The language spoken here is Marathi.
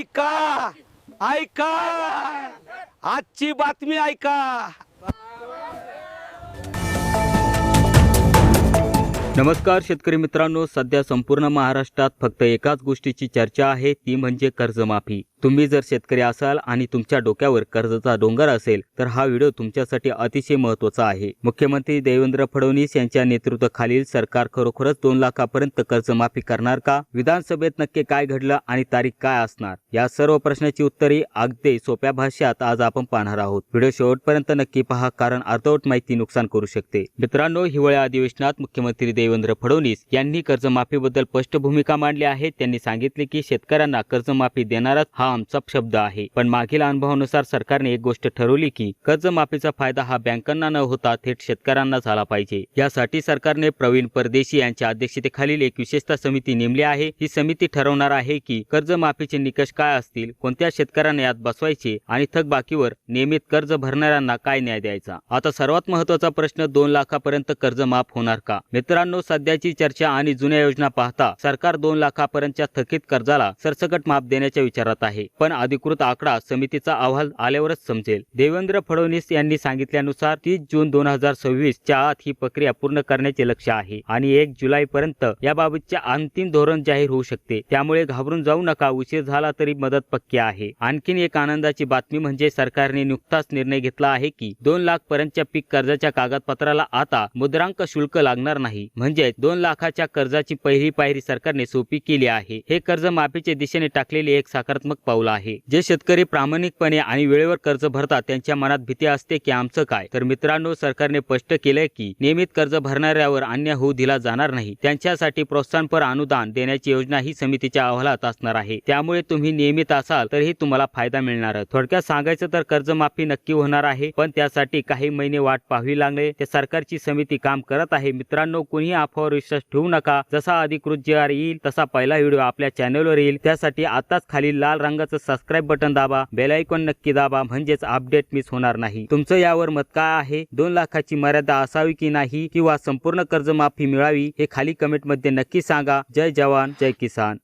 ऐका ऐका. आजची बातमी ऐका. नमस्कार शेतकरी मित्रांनो सध्या संपूर्ण महाराष्ट्रात फक्त एकाच गोष्टीची चर्चा आहे ती म्हणजे कर्जमाफी. तुम्ही जर शेतकरी असाल आणि तुमच्या डोक्यावर कर्जाचा डोंगर असेल तर हा व्हिडिओ तुमच्यासाठी अतिशय महत्त्वाचा आहे. मुख्यमंत्री देवेंद्र फडणवीस यांच्या नेतृत्वाखालील सरकार खरोखरच दोन लाखापर्यंत कर्जमाफी करणार का? विधानसभेत नक्की काय घडलं आणि तारीख काय असणार? या सर्व प्रश्नाची उत्तरे अगदी सोप्या भाषेत आज आपण पाहणार आहोत. व्हिडिओ शेवटपर्यंत नक्की पहा कारण अर्धवट माहिती नुकसान करू शकते. मित्रांनो हिवाळ्या अधिवेशनात मुख्यमंत्री देवेंद्र फडणवीस यांनी कर्जमाफीबद्दल स्पष्ट भूमिका मांडली आहे. त्यांनी सांगितले की शेतकऱ्यांना कर्जमाफी देणारा हा आमचा शब्द आहे. पण मागील अनुभवानुसार सरकारने एक गोष्ट ठरवली की कर्जमाफीचा फायदा हा बँकांना न होता थेट शेतकऱ्यांना झाला पाहिजे. यासाठी सरकारने प्रवीण परदेशी यांच्या अध्यक्षतेखालील एक विशेषता समिती नेमली आहे. ही समिती ठरवणार आहे की कर्जमाफीचे निकष काय असतील कोणत्या शेतकऱ्यांना यात बसवायचे आणि थकबाकीवर नियमित कर्ज भरणाऱ्यांना काय न्याय द्यायचा? आता सर्वात महत्त्वाचा प्रश्न दोन लाखापर्यंत कर्ज माफ होणार का? मित्रांनो सध्याची चर्चा आणि जुन्या योजना पाहता सरकार दोन लाखापर्यंतच्या थकीत कर्जाला सरसकट माफ देण्याच्या विचारात आहे. पण अधिकृत आकडा समितीचा अहवाल आल्यावरच समजेल. देवेंद्र फडणवीस यांनी सांगितल्यानुसार तीस जून दोन हजार सव्वीस च्या आत ही प्रक्रिया पूर्ण करण्याचे लक्ष आहे आणि एक जुलै पर्यंत याबाबतचे अंतिम धोरण जाहीर होऊ शकते. त्यामुळे घाबरून जाऊ नका उशीर झाला तरी मदत पक्की आहे. आणखीन एक आनंदाची बातमी म्हणजे सरकारने नुकताच निर्णय घेतला आहे की दोन लाख पर्यंतच्या पीक कर्जाच्या कागदपत्राला आता मुद्रांक शुल्क लागणार नाही. म्हणजे दोन लाखाच्या कर्जाची पहिली पायरी सरकारने सोपी केली आहे. हे कर्ज माफीच्या दिशेने टाकलेले एक सकारात्मक पाऊल आहे. जे शेतकरी प्रामाणिकपणे आणि वेळेवर कर्ज भरतात त्यांच्या मनात भीती असते की आमचं काय? तर मित्रांनो सरकारने स्पष्ट केलंय की नियमित कर्ज भरणाऱ्यावर अन्याय होऊ दिला जाणार नाही. त्यांच्यासाठी प्रोत्साहनपर अनुदान देण्याची योजना ही समितीच्या अहवालात असणार आहे. त्यामुळे तुम्ही नियमित असाल तरीही तुम्हाला फायदा मिळणार. थोडक्यात सांगायचं तर कर्जमाफी नक्की होणार आहे पण त्यासाठी काही महिने वाट पाहावी लागले त्या सरकारची समिती काम करत आहे. मित्रांनो कोणी अफवावर विश्वास ठेवू नका. जसा अधिकृत जे येईल तसा पहिला व्हिडिओ आपल्या चॅनलवर येईल. त्यासाठी आताच खाली लाल रंग रंगाचं सबस्क्राईब बटन दाबा बेल आयकॉन नक्की दाबा म्हणजेच अपडेट मिस होणार नाही. तुमचं यावर मत काय आहे? दोन लाखाची मर्यादा असावी की नाही? किंवा संपूर्ण कर्जमाफी मिळावी? हे खाली कमेंटमध्ये नक्की सांगा. जय जवान जय किसान.